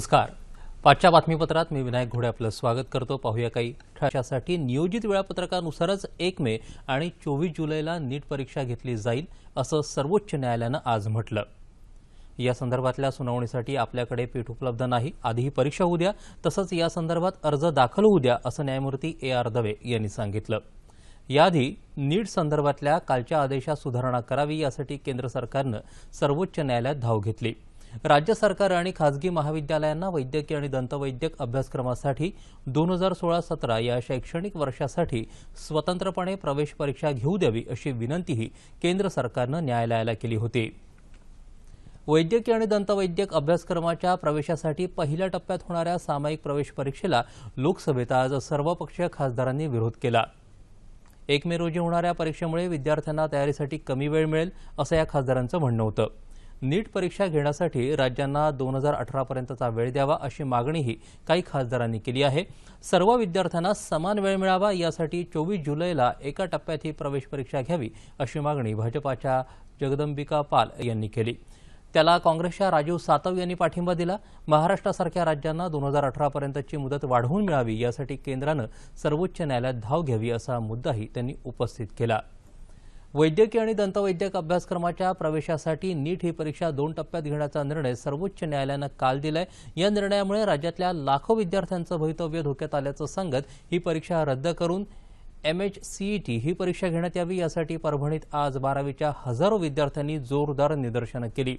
नमस्कार. पाचच्या बातमीपत्रात मी विनायक घोडे आपलं स्वागत करतो. पाहूया काही ठशासाठी नियोजित वेळापत्रकानुसारच एक मे आणि चोवीस जुलैला नीट परीक्षा घेतली जाईल असं सर्वोच्च न्यायालयानं आज म्हटलं. या संदर्भातल्या सुनावणीसाठी आपल्याकडे पीठ उपलब्ध नाही. आधी ही परीक्षा होऊ द्या. तसंच या संदर्भात अर्ज दाखल होऊ द्या असं न्यायमूर्ती ए आर दवे यांनी सांगितलं. याआधी नीट संदर्भातल्या कालच्या आदेशात सुधारणा करावी यासाठी केंद्र सरकारनं सर्वोच्च न्यायालयात धाव घेतली. राज्य सरकार आणि खासगी महाविद्यालयांना वैद्यकीय आणि दंतवैद्यक अभ्यासक्रमासाठी दोन हजार सोळा सतरा या शैक्षणिक वर्षासाठी स्वतंत्रपणे प्रवेश परीक्षा घेऊ द्यावी अशी विनंतीही केंद्र सरकारनं न्यायालयाला केली होती. वैद्यकीय आणि दंतवैद्यक अभ्यासक्रमाच्या प्रवेशासाठी पहिल्या टप्प्यात होणाऱ्या सामायिक प्रवेश परीक्षेला लोकसभेत आज सर्वपक्षीय खासदारांनी विरोध केला. एक मे रोजी होणाऱ्या परीक्षेमुळे विद्यार्थ्यांना तयारीसाठी कमी वेळ मिळेल असं या खासदारांचं म्हणणं होतं. नीट परीक्षा घेण्यासाठी राज्यांना दोन हजार अठरापर्यंतचा वेळ द्यावा अशी मागणीही काही खासदारांनी केली आहे. सर्व विद्यार्थ्यांना समान वेळ मिळावा यासाठी चोवीस जुलैला एका टप्प्यात ही प्रवेश परीक्षा घ्यावी अशी मागणी भाजपाच्या जगदंबिका पाल यांनी केली. त्याला काँग्रेसच्या राजीव सातव यांनी पाठिंबा दिला. महाराष्ट्रासारख्या राज्यांना दोन हजार अठरापर्यंतची मुदत वाढवून मिळावी यासाठी केंद्रानं सर्वोच्च न्यायालयात धाव घ्यावी असा मुद्दाही त्यांनी उपस्थित केला. वैद्यकीय आणि दंतवैद्यक अभ्यासक्रमाच्या प्रवेशासाठी नीट ही परीक्षा दोन टप्प्यात घेण्याचा निर्णय सर्वोच्च न्यायालयानं काल दिलाय. या निर्णयामुळे राज्यातल्या लाखो विद्यार्थ्यांचं भवितव्य धोक्यात आल्याचं सांगत ही परीक्षा रद्द करून एम एच सीईटी ही परीक्षा घेण्यात यावी यासाठी परभणीत आज बारावीच्या हजारो विद्यार्थ्यांनी जोरदार निदर्शनं केली.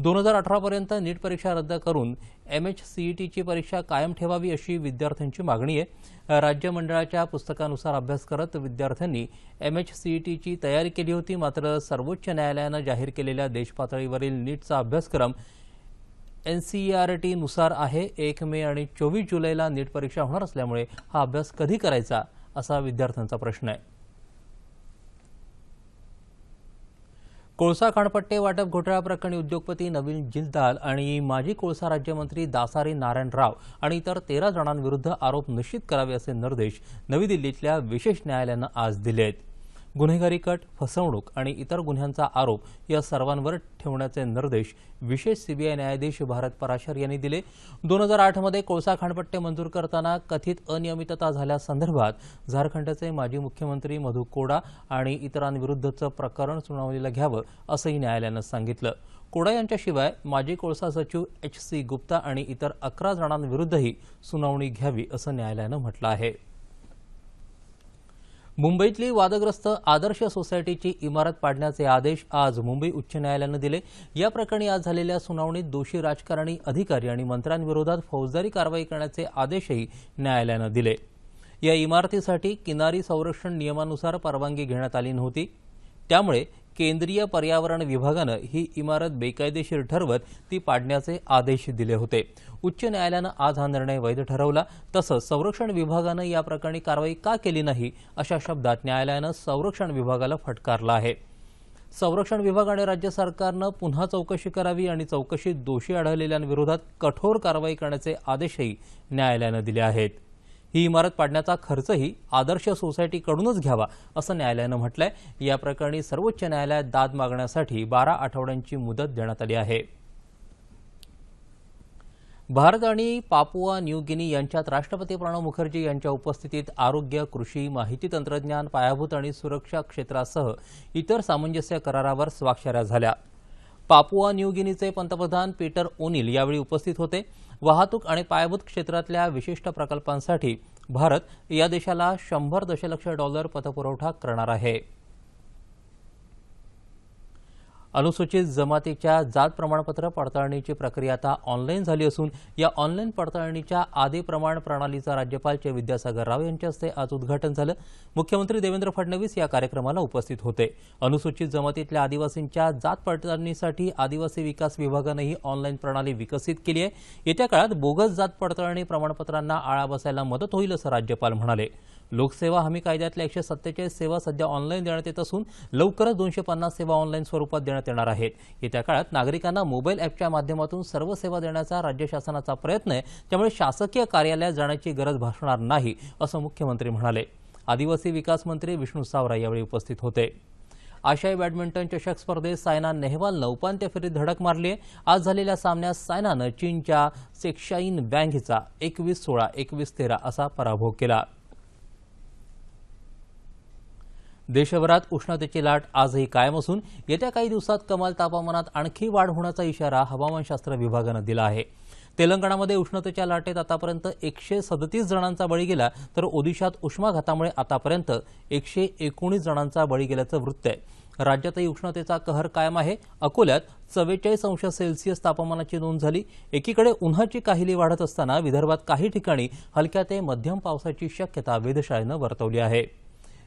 दोन हजार अठरापर्यंत नीट परीक्षा रद्द करून एम एच सीईटीची परीक्षा कायम ठेवावी अशी विद्यार्थ्यांची मागणी आहे. राज्य मंडळाच्या पुस्तकानुसार अभ्यास करत विद्यार्थ्यांनी एम एच सीईटीची तयारी केली होती मात्र सर्वोच्च न्यायालयानं जाहीर केलेल्या देशपातळीवरील नीटचा अभ्यासक्रम एन सी आरनुसार आहे. एक मे आणि चोवीस जुलैला नीट परीक्षा होणार असल्यामुळे हा अभ्यास कधी करायचा असा विद्यार्थ्यांचा प्रश्न आहे. कोळसा खाणपट्टे वाटप घोटाळ्याप्रकरणी उद्योगपती नवीन जिंदाल आणि माजी कोळसा राज्यमंत्री दासारी नारायण राव आणि इतर तेरा जणांविरुद्ध आरोप निश्चित करावे असे निर्देश नवी दिल्लीतल्या विशेष न्यायालयानं आज दिले आहेत गुन्हेगारी कट फसवणूक आणि इतर गुन्ह्यांचा आरोप या सर्वांवर ठेवण्याचे निर्देश विशेष सीबीआय न्यायाधीश भारत पराशर यांनी दिले. दोन हजार आठमध्ये कोळसा खाणपट्टे मंजूर करताना कथित अनियमितता झाल्यासंदर्भात झारखंडचे माजी मुख्यमंत्री मधु कोडा आणि इतरांविरुद्धचं प्रकरण सुनावणीला घ्यावं असंही न्यायालयानं सांगितलं. कोडा यांच्याशिवाय माजी कोळसा सचिव एच सी गुप्ता आणि इतर अकरा जणांविरुद्धही सुनावणी घ्यावी असं न्यायालयानं म्हटलं आहे. मुंबईतली वादग्रस्त आदर्श सोसायटीची इमारत पाडण्याचे आदेश आज मुंबई उच्च न्यायालयानं दिले. या प्रकरणी आज झालेल्या सुनावणीत दोषी राजकारणी अधिकारी आणि मंत्र्यांविरोधात फौजदारी कारवाई करण्याचे आदेशही न्यायालयानं दिले. या इमारतीसाठी किनारी संरक्षण नियमानुसार परवानगी घेण्यात आली नव्हती. त्यामुळे केंद्रीय पर्यावरण विभागानं ही इमारत बेकायदेशीर ठरवत ती पाडण्याचे आदेश दिले होते. उच्च न्यायालयानं आज हा निर्णय वैध ठरवला. तसंच संरक्षण विभागानं या प्रकरणी कारवाई का केली नाही अशा शब्दात न्यायालयानं संरक्षण विभागाला फटकारला आहे. संरक्षण विभाग आणि राज्य सरकारनं पुन्हा चौकशी करावी आणि चौकशीत दोषी आढळलेल्यांविरोधात कठोर कारवाई करण्याचे आदेशही न्यायालयानं दिले आहेत. ही इमारत पाडण्याचा खर्चही आदर्श सोसायटीकडूनच घ्यावा असं न्यायालयानं म्हटलंय. या प्रकरणी सर्वोच्च न्यायालयात दाद मागण्यासाठी बारा आठवड्यांची मुदत देण्यात आली आहे. भारत आणि पापुआ न्यू गिनी यांच्यात राष्ट्रपती प्रणव मुखर्जी यांच्या उपस्थितीत आरोग्य कृषी माहिती तंत्रज्ञान पायाभूत आणि सुरक्षा क्षेत्रासह इतर सामंजस्य करारावर स्वाक्षऱ्या झाल्या. पापुआ न्यू गिनीचे पंतप्रधान पीटर ओनिल यावेळी उपस्थित होते. वाहतूक आणि पायाभूत क्षेत्रातल्या विशिष्ट प्रकल्पांसाठी भारत या देशाला शंभर दशलक्ष डॉलर पतपुरवठा करणार आहे. अनुसूचित जमातीच्या जात प्रमाणपत्र पडताळणीची प्रक्रिया आता ऑनलाईन झाली असून या ऑनलाईन पडताळणीच्या आदी प्रमाण प्रणालीचा राज्यपाल चे विद्यासागर राव यांच्या हस्ते आज उद्घाटन झालं. मुख्यमंत्री देवेंद्र फडणवीस या कार्यक्रमाला उपस्थित होते. अनुसूचित जमातीतल्या आदिवासींच्या जात पडताळणीसाठी आदिवासी विकास विभागानं ही ऑनलाईन प्रणाली विकसित केली आहे. येत्या काळात बोगस जात पडताळणी प्रमाणपत्रांना आळा बसायला मदत होईल असं राज्यपाल म्हणाले. लोकसेवा हमी कायद्यातल्या एकशे सत्तेचाळीस सेवा सध्या ऑनलाईन देण्यात येत असून लवकरच दोनशे पन्नास सेवा ऑनलाईन स्वरूपात देण्यात येणार आहेत. येत्या काळात नागरिकांना मोबाईल ॲपच्या माध्यमातून सर्व सेवा देण्याचा राज्य शासनाचा प्रयत्न आहे त्यामुळे शासकीय कार्यालयात जाण्याची गरज भासणार नाही असं मुख्यमंत्री म्हणाले. आदिवासी विकास मंत्री विष्णू सावरा यावेळी उपस्थित होते. आशियाई बॅडमिंटन चषक स्पर्धेत सायना नेहवालनं उपांत्य फेरीत धडक मारली आहे आज झालेल्या सामन्यात सायनानं चीनच्या सेक्शाईन बँगचा हिचा एकवीस सोळा एकवीस तेरा असा पराभव केला. देशभरात उष्णतेची लाट आजही कायम असून येत्या काही दिवसात कमाल तापमानात आणखी वाढ होण्याचा इशारा हवामानशास्त्र विभागानं दिला आहे. तेलंगणामध्ये उष्णतेच्या लाटेत आतापर्यंत एकशे सदतीस जणांचा बळी गेला तर ओदिशात उष्माघातामुळे आतापर्यंत एकशे एकोणीस जणांचा बळी गेल्याचं वृत्त आहे. राज्यातही उष्णतेचा कहर कायम आहे. अकोल्यात चव्वेचाळीस अंश सेल्सिअस तापमानाची नोंद झाली. एकीकडे उन्हाची काहिली वाढत असताना विदर्भात काही ठिकाणी हलक्या ते मध्यम पावसाची शक्यता वेधशाळेनं वर्तवली आहे.